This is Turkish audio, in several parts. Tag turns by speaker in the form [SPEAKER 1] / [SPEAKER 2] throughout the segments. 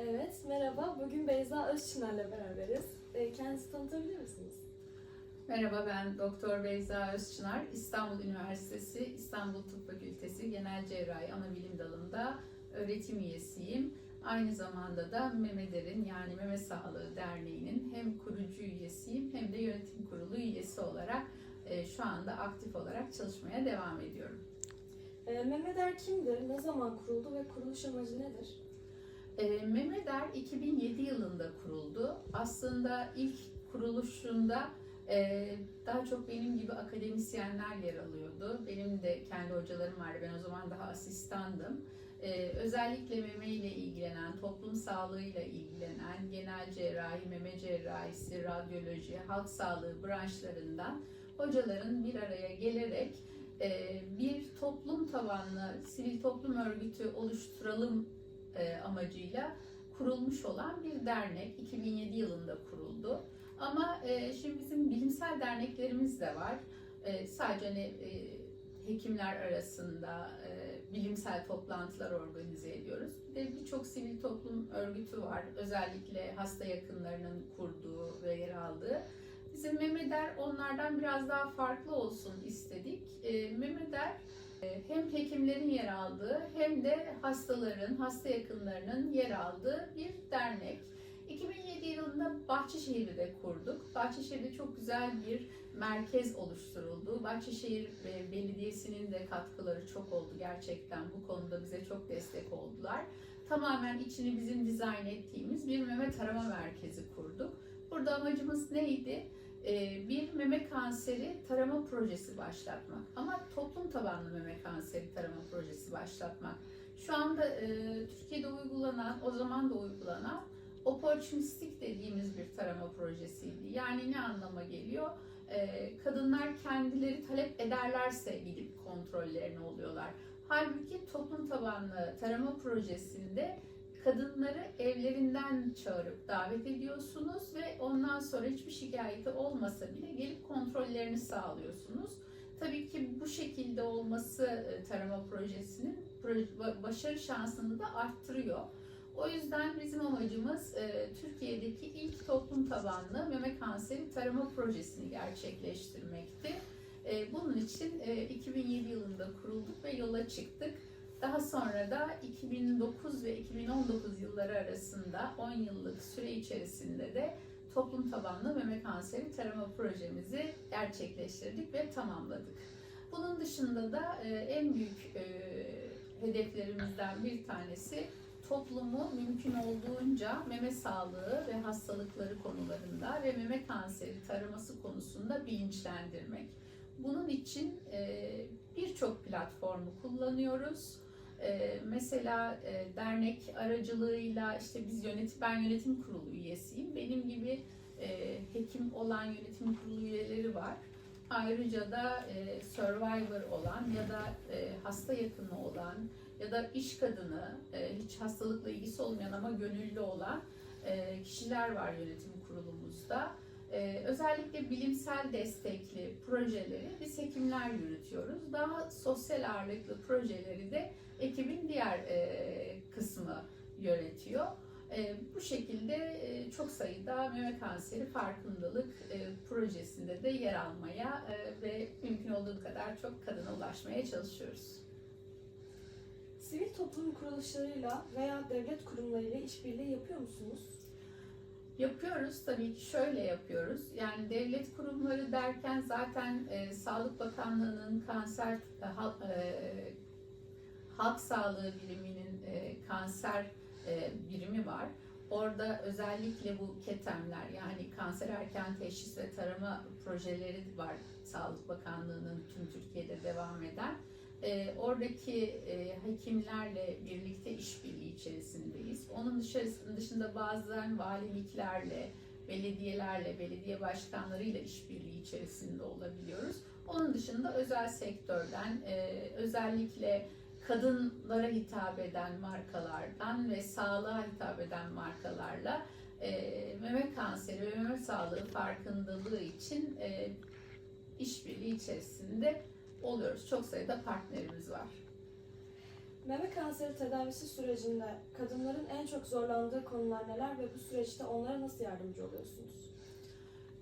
[SPEAKER 1] Evet, merhaba. Bugün Beyza Özçınar'la beraberiz. Ee, Kendinizi tanıtabilir misiniz?
[SPEAKER 2] Merhaba ben Doktor Beyza Özçınar. İstanbul Üniversitesi İstanbul Tıp Fakültesi Genel Cerrahi Anabilim Dalı'nda öğretim üyesiyim. Aynı zamanda da Memeder'in yani Meme Sağlığı Derneği'nin hem kurucu üyesiyim hem de yönetim kurulu üyesi olarak e, şu anda aktif olarak çalışmaya devam ediyorum.
[SPEAKER 1] Ee, Memeder kimdir? Ne zaman kuruldu ve kuruluş amacı nedir?
[SPEAKER 2] E, Memeder 2007 yılında kuruldu. Aslında ilk kuruluşunda e, daha çok benim gibi akademisyenler yer alıyordu. Benim de kendi hocalarım vardı. Ben o zaman daha asistandım. E, özellikle meme ile ilgilenen, toplum sağlığıyla ilgilenen, genel cerrahi, meme cerrahisi, radyoloji, halk sağlığı branşlarından hocaların bir araya gelerek e, bir toplum tabanlı sivil toplum örgütü oluşturalım e, amacıyla kurulmuş olan bir dernek. 2007 yılında kuruldu. Ama e, şimdi bizim bilimsel derneklerimiz de var. E, sadece hani, e, hekimler arasında e, bilimsel toplantılar organize ediyoruz. Bir de birçok sivil toplum örgütü var. Özellikle hasta yakınlarının kurduğu ve yer aldığı. Bizim Memeder onlardan biraz daha farklı olsun istedik. E, Memeder hem hekimlerin yer aldığı hem de hastaların, hasta yakınlarının yer aldığı bir dernek. 2007 yılında Bahçeşehir'de kurduk. Bahçeşehir'de çok güzel bir merkez oluşturuldu. Bahçeşehir e, Belediyesi'nin de katkıları çok oldu gerçekten. Bu konuda bize çok destek oldular. Tamamen içini bizim dizayn ettiğimiz bir meme tarama merkezi kurduk. Burada amacımız neydi? Ee, bir meme kanseri tarama projesi başlatmak. Ama toplum tabanlı meme kanseri tarama projesi başlatmak. Şu anda e, Türkiye'de uygulanan, o zaman da uygulanan opportunistik dediğimiz bir tarama projesiydi. Yani ne anlama geliyor? Ee, kadınlar kendileri talep ederlerse gidip kontrollerini oluyorlar. Halbuki toplum tabanlı tarama projesinde kadınları evlerinden çağırıp davet ediyorsunuz ve ondan sonra hiçbir şikayeti olmasa bile gelip kontrollerini sağlıyorsunuz. Tabii ki bu şekilde olması e, tarama projesinin proje- başarı şansını da arttırıyor. O yüzden bizim amacımız e, Türkiye'deki ilk toplum tabanlı meme kanseri tarama projesini gerçekleştirmekti. E, bunun için e, 2007 yılında kurulduk ve yola çıktık. Daha sonra da 2009 ve 2019 yılları arasında 10 yıllık süre içerisinde de toplum tabanlı meme kanseri tarama projemizi gerçekleştirdik ve tamamladık. Bunun dışında da e, en büyük e, hedeflerimizden bir tanesi toplumu mümkün olduğunca meme sağlığı ve hastalıkları konularında ve meme kanseri taraması konusunda bilinçlendirmek. Bunun için e, birçok platformu kullanıyoruz. E, mesela e, dernek aracılığıyla işte biz yönetim, ben yönetim kurulu üyesiyim. Benim gibi e, hekim olan yönetim kurulu üyeleri var. Ayrıca da e, survivor olan ya da hasta yakını olan ya da iş kadını, hiç hastalıkla ilgisi olmayan ama gönüllü olan kişiler var yönetim kurulumuzda. E, özellikle bilimsel destekli projeleri biz hekimler yürütüyoruz. Daha sosyal ağırlıklı projeleri de ekibin diğer e, kısmı yönetiyor. E, bu şekilde e, çok sayıda meme kanseri farkındalık e, projesinde de yer almaya e, ve mümkün olduğu kadar çok kadına ulaşmaya çalışıyoruz.
[SPEAKER 1] Sivil toplum kuruluşlarıyla veya devlet kurumlarıyla işbirliği yapıyor musunuz?
[SPEAKER 2] Yapıyoruz tabii ki şöyle yapıyoruz. Yani devlet kurumları derken zaten e, Sağlık Bakanlığı'nın kanser e, halk, e, halk sağlığı biriminin e, kanser e, birimi var. Orada özellikle bu ketemler yani kanser erken teşhis ve tarama projeleri var Sağlık Bakanlığı'nın tüm Türkiye'de devam eden. E, oradaki e, hekimlerle birlikte işbirliği içerisindeyiz. Onun dışında bazen valiliklerle, belediyelerle, belediye başkanlarıyla işbirliği içerisinde olabiliyoruz. Onun dışında özel sektörden, e, özellikle kadınlara hitap eden markalardan ve sağlığa hitap eden markalarla e, meme kanseri ve meme sağlığı farkındalığı için e, işbirliği içerisinde oluyoruz. Çok sayıda partnerimiz var.
[SPEAKER 1] Meme kanseri tedavisi sürecinde kadınların en çok zorlandığı konular neler ve bu süreçte onlara nasıl yardımcı oluyorsunuz?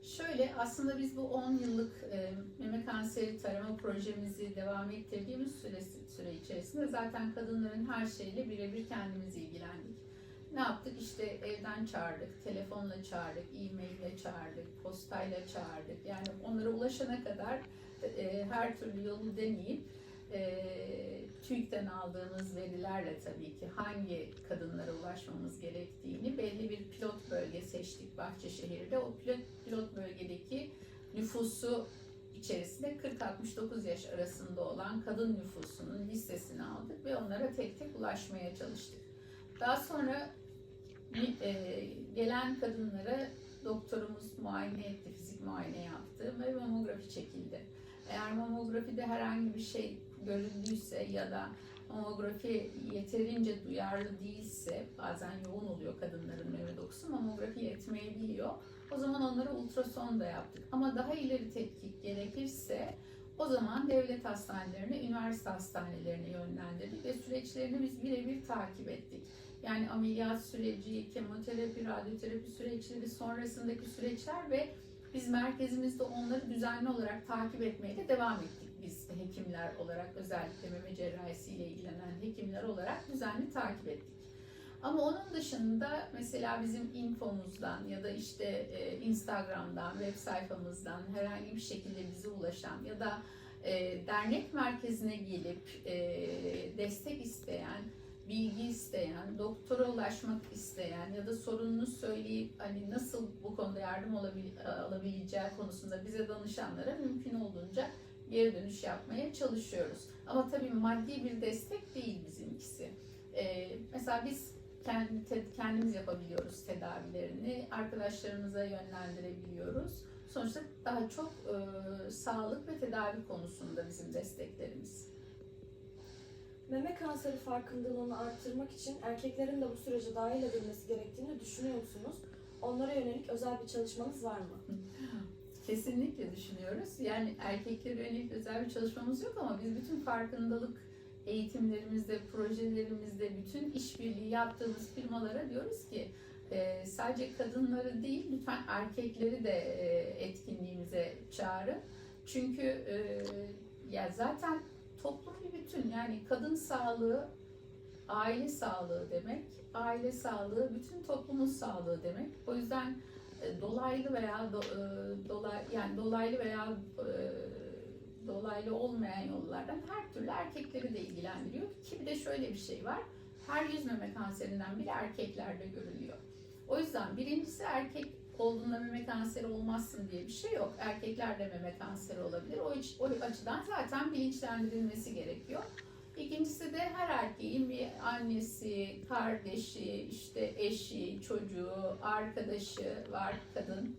[SPEAKER 2] Şöyle aslında biz bu 10 yıllık e, meme kanseri tarama projemizi devam ettirdiğimiz süre, süre içerisinde zaten kadınların her şeyle birebir kendimiz ilgilendik. Ne yaptık? İşte evden çağırdık, telefonla çağırdık, e-maille çağırdık, postayla çağırdık. Yani onlara ulaşana kadar e, her türlü yolu deneyip e, TÜİK'ten aldığımız verilerle tabii ki hangi kadınlara ulaşmamız gerektiğini belli bir pilot bölge seçtik Bahçeşehir'de. O pilot, pilot bölgedeki nüfusu içerisinde 40-69 yaş arasında olan kadın nüfusunun listesini aldık ve onlara tek tek ulaşmaya çalıştık. Daha sonra e, gelen kadınlara doktorumuz muayene etti, fizik muayene yaptı ve mamografi çekildi. Eğer mamografide herhangi bir şey görüldüyse ya da mamografi yeterince duyarlı değilse bazen yoğun oluyor kadınların meme dokusu mamografi yetmeyebiliyor. O zaman onlara ultrason da yaptık. Ama daha ileri tetkik gerekirse o zaman devlet hastanelerine, üniversite hastanelerine yönlendirdik ve süreçlerini biz birebir takip ettik. Yani ameliyat süreci, kemoterapi, radyoterapi süreçleri, sonrasındaki süreçler ve biz merkezimizde onları düzenli olarak takip etmeye de devam ettik. Biz hekimler olarak özellikle meme cerrahisiyle ilgilenen hekimler olarak düzenli takip ettik. Ama onun dışında mesela bizim infomuzdan ya da işte e, Instagram'dan, web sayfamızdan herhangi bir şekilde bize ulaşan ya da e, dernek merkezine gelip e, destek isteyen, bilgi isteyen, doktora ulaşmak isteyen ya da sorununu söyleyip hani nasıl bu konuda yardım olabil- alabileceği konusunda bize danışanlara mümkün olduğunca geri dönüş yapmaya çalışıyoruz. Ama tabii maddi bir destek değil bizimkisi. Ee, mesela biz kendi, kendimiz yapabiliyoruz tedavilerini, arkadaşlarımıza yönlendirebiliyoruz. Sonuçta daha çok e, sağlık ve tedavi konusunda bizim desteklerimiz.
[SPEAKER 1] Meme kanseri farkındalığını arttırmak için erkeklerin de bu sürece dahil edilmesi gerektiğini düşünüyor musunuz? Onlara yönelik özel bir çalışmanız var mı?
[SPEAKER 2] Kesinlikle düşünüyoruz. Yani erkeklere yönelik özel bir çalışmamız yok ama biz bütün farkındalık eğitimlerimizde, projelerimizde, bütün işbirliği yaptığımız firmalara diyoruz ki e, sadece kadınları değil lütfen erkekleri de e, etkinliğimize çağırın. Çünkü e, ya zaten toplum bir bütün yani kadın sağlığı aile sağlığı demek, aile sağlığı bütün toplumun sağlığı demek. O yüzden e, dolaylı veya e, dolay yani dolaylı veya e, dolaylı olmayan yollardan her türlü erkekleri de ilgilendiriyor. Ki bir de şöyle bir şey var. Her yüz meme kanserinden biri erkeklerde görülüyor. O yüzden birincisi erkek olduğunda meme kanseri olmazsın diye bir şey yok. Erkekler de meme kanseri olabilir. O, iç- o açıdan zaten bilinçlendirilmesi gerekiyor. İkincisi de her erkeğin bir annesi, kardeşi, işte eşi, çocuğu, arkadaşı var kadın.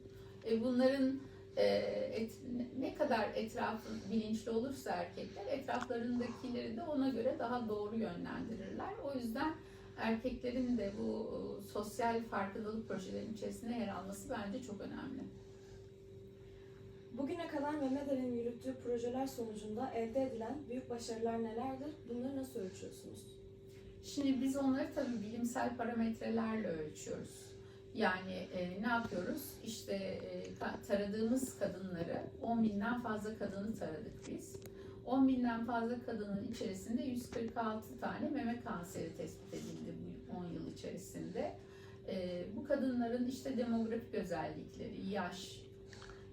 [SPEAKER 2] E bunların e, et- ne kadar etrafı bilinçli olursa erkekler etraflarındakileri de ona göre daha doğru yönlendirirler. O yüzden erkeklerin de bu e, sosyal farkındalık projelerinin içerisinde yer alması bence çok önemli.
[SPEAKER 1] Bugüne kadar Mehmet yürüttüğü projeler sonucunda elde edilen büyük başarılar nelerdir? Bunları nasıl ölçüyorsunuz?
[SPEAKER 2] Şimdi biz onları tabii bilimsel parametrelerle ölçüyoruz. Yani e, ne yapıyoruz? İşte e, taradığımız kadınları, 10 binden fazla kadını taradık biz. 10 binden fazla kadının içerisinde 146 tane meme kanseri tespit edildi bu 10 yıl içerisinde. E, bu kadınların işte demografik özellikleri, yaş,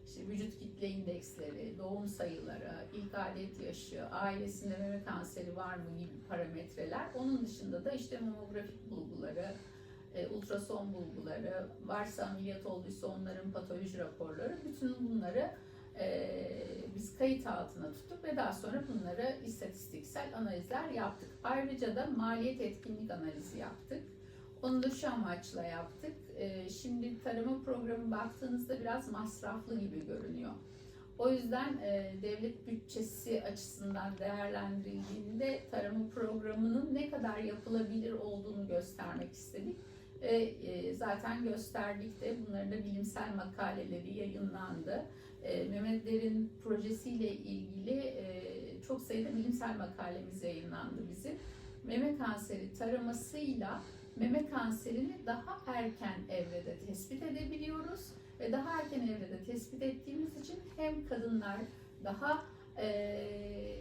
[SPEAKER 2] işte vücut kitle indeksleri, doğum sayıları, ilk adet yaşı, ailesinde meme kanseri var mı gibi parametreler. Onun dışında da işte mamografik bulguları, e, ultrason bulguları, varsa ameliyat olduysa onların patoloji raporları, bütün bunları e, biz kayıt altına tuttuk ve daha sonra bunları istatistiksel analizler yaptık. Ayrıca da maliyet etkinlik analizi yaptık. Onu da şu amaçla yaptık. Ee, Şimdi tarama programı baktığınızda biraz masraflı gibi görünüyor. O yüzden e, devlet bütçesi açısından değerlendirildiğinde tarama programının ne kadar yapılabilir olduğunu göstermek istedik. Ve e, zaten gösterdik de bunların da bilimsel makaleleri yayınlandı. E, Mehmet Der'in projesiyle ilgili e, çok sayıda bilimsel makalemiz yayınlandı bizim. meme kanseri taramasıyla meme kanserini daha erken evrede tespit edebiliyoruz ve daha erken evrede tespit ettiğimiz için hem kadınlar daha eee,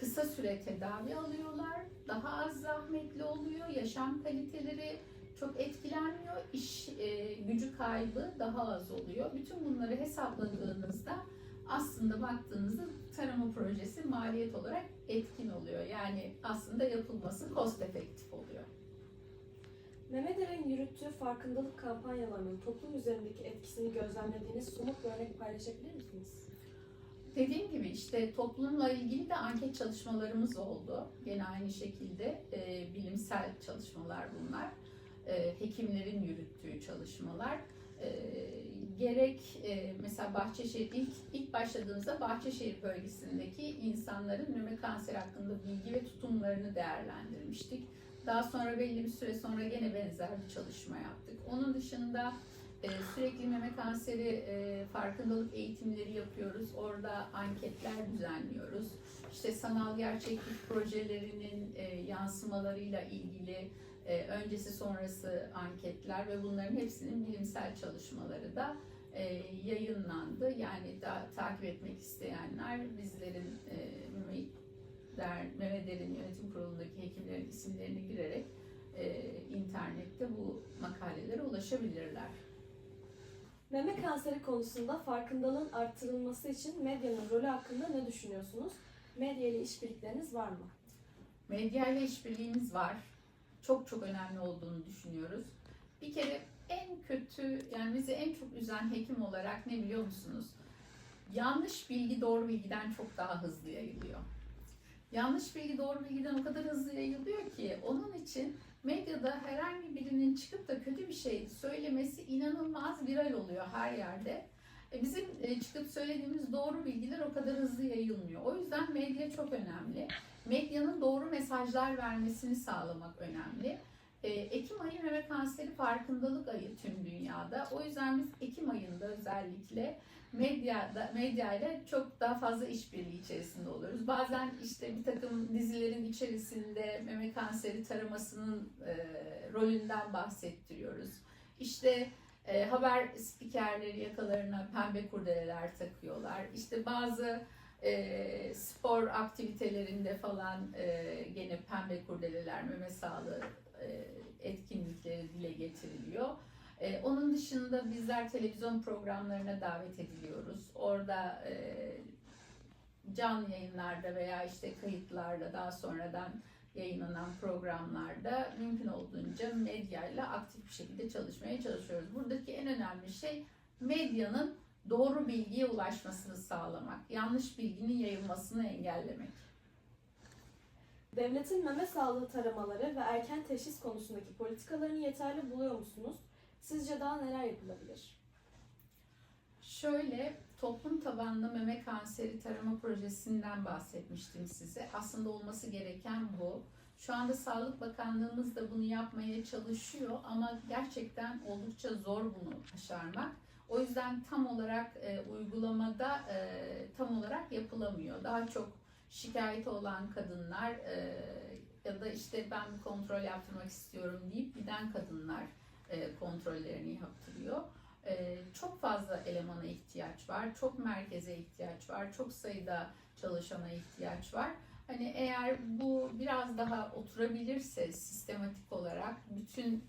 [SPEAKER 2] kısa süre tedavi alıyorlar, daha az zahmetli oluyor, yaşam kaliteleri çok etkilenmiyor, iş eee, gücü kaybı daha az oluyor. Bütün bunları hesapladığınızda aslında baktığınızda tarama projesi maliyet olarak etkin oluyor. Yani aslında yapılması cost efektif oluyor.
[SPEAKER 1] Mehmet yürüttüğü farkındalık kampanyalarının toplum üzerindeki etkisini gözlemlediğiniz somut bir örnek paylaşabilir misiniz?
[SPEAKER 2] Dediğim gibi işte toplumla ilgili de anket çalışmalarımız oldu. Gene aynı şekilde e, bilimsel çalışmalar bunlar. E, hekimlerin yürüttüğü çalışmalar. E, gerek e, mesela Bahçeşehir ilk ilk başladığımızda Bahçeşehir bölgesindeki insanların meme kanseri hakkında bilgi ve tutumlarını değerlendirmiştik. Daha sonra belli bir süre sonra gene benzer bir çalışma yaptık. Onun dışında sürekli meme kanseri farkındalık eğitimleri yapıyoruz. Orada anketler düzenliyoruz. İşte sanal gerçeklik projelerinin yansımalarıyla ilgili e, öncesi sonrası anketler ve bunların hepsinin bilimsel çalışmaları da e, yayınlandı. Yani da, takip etmek isteyenler bizlerin e, meme derin yönetim kurulundaki hekimlerin isimlerini girerek e, internette bu makalelere ulaşabilirler.
[SPEAKER 1] Meme kanseri konusunda farkındalığın arttırılması için medyanın rolü hakkında ne düşünüyorsunuz? Medya ile işbirlikleriniz var mı?
[SPEAKER 2] Medya ile işbirliğimiz var. Çok çok önemli olduğunu düşünüyoruz. Bir kere en kötü yani bizi en çok üzen hekim olarak ne biliyor musunuz? Yanlış bilgi doğru bilgiden çok daha hızlı yayılıyor. Yanlış bilgi doğru bilgiden o kadar hızlı yayılıyor ki onun için medyada herhangi birinin çıkıp da kötü bir şey söylemesi inanılmaz viral oluyor her yerde. E, Bizim e, çıkıp söylediğimiz doğru bilgiler o kadar hızlı yayılmıyor. O yüzden medya çok önemli. Medyanın doğru mesajlar vermesini sağlamak önemli. E, Ekim ayı meme kanseri farkındalık ayı tüm dünyada. O yüzden biz Ekim ayında özellikle medyada medyayla çok daha fazla işbirliği içerisinde oluyoruz. Bazen işte bir takım dizilerin içerisinde meme kanseri taramasının e, rolünden bahsettiriyoruz. İşte e, haber spikerleri yakalarına pembe kurdeleler takıyorlar. İşte bazı e, spor aktivitelerinde falan e, gene pembe kurdeleler, meme sağlığı e, etkinlikleri dile getiriliyor. E, onun dışında bizler televizyon programlarına davet ediliyoruz. Orada e, canlı yayınlarda veya işte kayıtlarda daha sonradan yayınlanan programlarda mümkün olduğunca medyayla aktif bir şekilde çalışmaya çalışıyoruz. Buradaki en önemli şey medyanın doğru bilgiye ulaşmasını sağlamak, yanlış bilginin yayılmasını engellemek.
[SPEAKER 1] Devletin meme sağlığı taramaları ve erken teşhis konusundaki politikalarını yeterli buluyor musunuz? Sizce daha neler yapılabilir?
[SPEAKER 2] Şöyle toplum tabanlı meme kanseri tarama projesinden bahsetmiştim size. Aslında olması gereken bu. Şu anda Sağlık Bakanlığımız da bunu yapmaya çalışıyor ama gerçekten oldukça zor bunu başarmak. O yüzden tam olarak e, uygulamada e, tam olarak yapılamıyor. Daha çok şikayeti olan kadınlar e, ya da işte ben bir kontrol yaptırmak istiyorum deyip giden kadınlar e, kontrollerini yaptırıyor. Ee, çok fazla elemana ihtiyaç var, çok merkeze ihtiyaç var, çok sayıda çalışana ihtiyaç var. Hani eğer bu biraz daha oturabilirse sistematik olarak bütün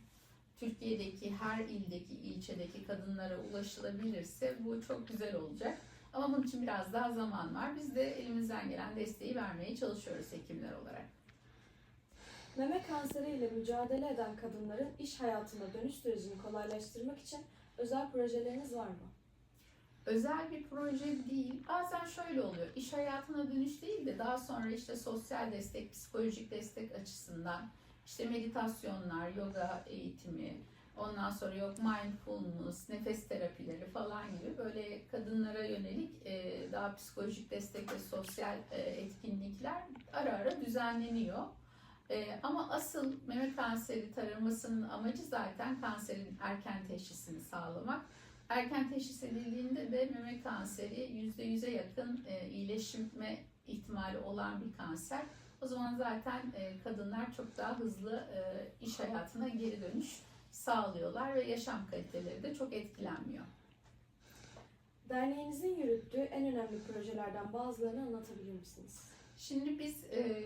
[SPEAKER 2] Türkiye'deki her ildeki, ilçedeki kadınlara ulaşılabilirse bu çok güzel olacak. Ama bunun için biraz daha zaman var. Biz de elimizden gelen desteği vermeye çalışıyoruz hekimler olarak.
[SPEAKER 1] Meme kanseriyle mücadele eden kadınların iş hayatına dönüş sürecini kolaylaştırmak için özel projeleriniz var mı?
[SPEAKER 2] özel bir proje değil. Bazen şöyle oluyor. İş hayatına dönüş değil de daha sonra işte sosyal destek, psikolojik destek açısından işte meditasyonlar, yoga eğitimi, ondan sonra yok mindfulness, nefes terapileri falan gibi böyle kadınlara yönelik e, daha psikolojik destek ve sosyal e, etkinlikler ara ara düzenleniyor. E, ama asıl meme kanseri taramasının amacı zaten kanserin erken teşhisini sağlamak. Erken teşhis edildiğinde de meme kanseri %100'e yakın e, iyileşme ihtimali olan bir kanser. O zaman zaten e, kadınlar çok daha hızlı e, iş hayatına geri dönüş sağlıyorlar ve yaşam kaliteleri de çok etkilenmiyor.
[SPEAKER 1] Derneğinizin yürüttüğü en önemli projelerden bazılarını anlatabilir misiniz?
[SPEAKER 2] Şimdi biz e,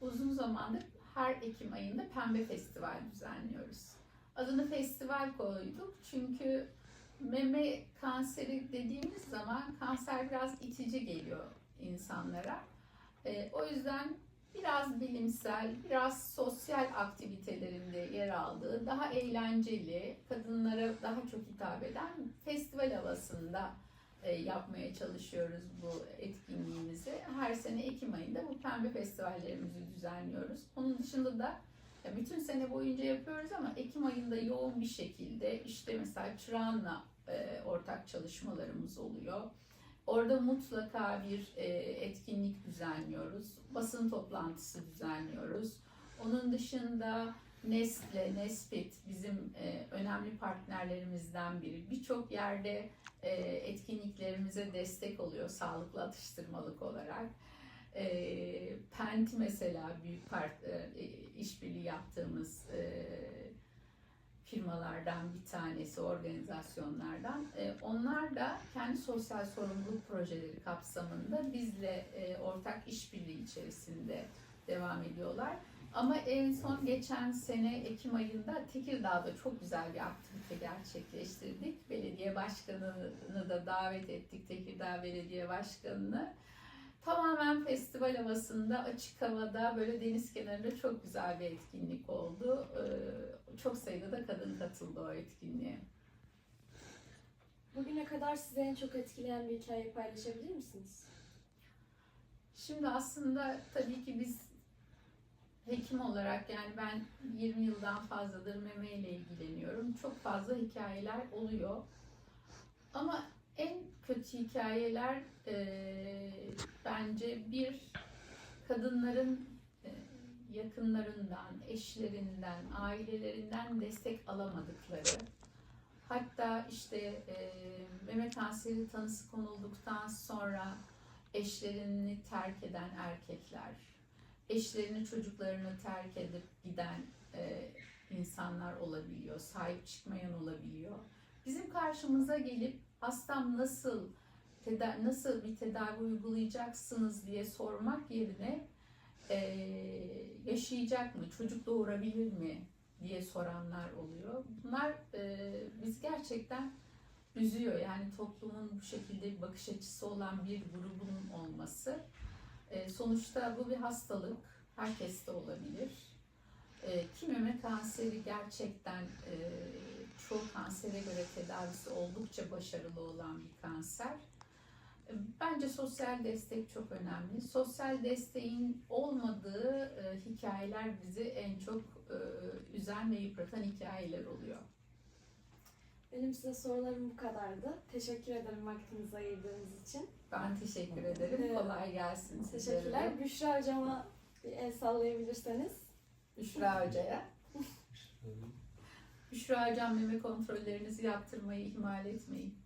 [SPEAKER 2] uzun zamandır her Ekim ayında Pembe Festival düzenliyoruz. Adını festival koyduk çünkü meme kanseri dediğimiz zaman kanser biraz itici geliyor insanlara. E, o yüzden biraz bilimsel, biraz sosyal aktivitelerinde yer aldığı, daha eğlenceli, kadınlara daha çok hitap eden festival havasında yapmaya çalışıyoruz bu etkinliğimizi. Her sene Ekim ayında bu pembe festivallerimizi düzenliyoruz. Onun dışında da bütün sene boyunca yapıyoruz ama Ekim ayında yoğun bir şekilde işte mesela Çırağan'la e, ortak çalışmalarımız oluyor. Orada mutlaka bir e, etkinlik düzenliyoruz. Basın toplantısı düzenliyoruz. Onun dışında Nestle, Nespit bizim e, önemli partnerlerimizden biri. Birçok yerde e, etkinliklerimize destek oluyor sağlıklı atıştırmalık olarak. E, Penti mesela büyük part, e, işbirliği yaptığımız e, firmalardan bir tanesi, organizasyonlardan. E, onlar da kendi sosyal sorumluluk projeleri kapsamında bizle e, ortak işbirliği içerisinde devam ediyorlar. Ama en son geçen sene Ekim ayında Tekirdağ'da çok güzel bir aktivite gerçekleştirdik. Belediye başkanını da davet ettik, Tekirdağ Belediye Başkanı'nı. Tamamen festival havasında, açık havada, böyle deniz kenarında çok güzel bir etkinlik oldu. Ee, Çok sayıda da kadın katıldı o etkinliğe.
[SPEAKER 1] Bugüne kadar sizi en çok etkileyen bir hikaye paylaşabilir misiniz?
[SPEAKER 2] Şimdi aslında tabii ki biz hekim olarak yani ben 20 yıldan fazladır meme ile ilgileniyorum. Çok fazla hikayeler oluyor. Ama en kötü hikayeler e, bence bir kadınların e, yakınlarından, eşlerinden, ailelerinden destek alamadıkları. Hatta işte e, meme kanseri tanısı konulduktan sonra eşlerini terk eden erkekler, eşlerini çocuklarını terk edip giden e, insanlar olabiliyor, sahip çıkmayan olabiliyor. Bizim karşımıza gelip hastam nasıl teda- nasıl bir tedavi uygulayacaksınız diye sormak yerine e, yaşayacak mı, çocuk doğurabilir mi diye soranlar oluyor. Bunlar e, biz gerçekten üzüyor. Yani toplumun bu şekilde bir bakış açısı olan bir grubun olması. E, sonuçta bu bir hastalık. Herkeste olabilir. E, ki meme kanseri gerçekten e, çoğu kansere göre tedavisi oldukça başarılı olan bir kanser. Bence sosyal destek çok önemli. Sosyal desteğin olmadığı hikayeler bizi en çok üzen ve yıpratan hikayeler oluyor.
[SPEAKER 1] Benim size sorularım bu kadardı. Teşekkür ederim vaktinizi ayırdığınız için.
[SPEAKER 2] Ben teşekkür ederim.
[SPEAKER 1] Evet.
[SPEAKER 2] Kolay gelsin sizlere.
[SPEAKER 1] Teşekkürler. Büşra hocama bir el sallayabilirseniz.
[SPEAKER 2] Büşra Hoca'ya. Büşra Hocam meme kontrollerinizi yaptırmayı ihmal etmeyin.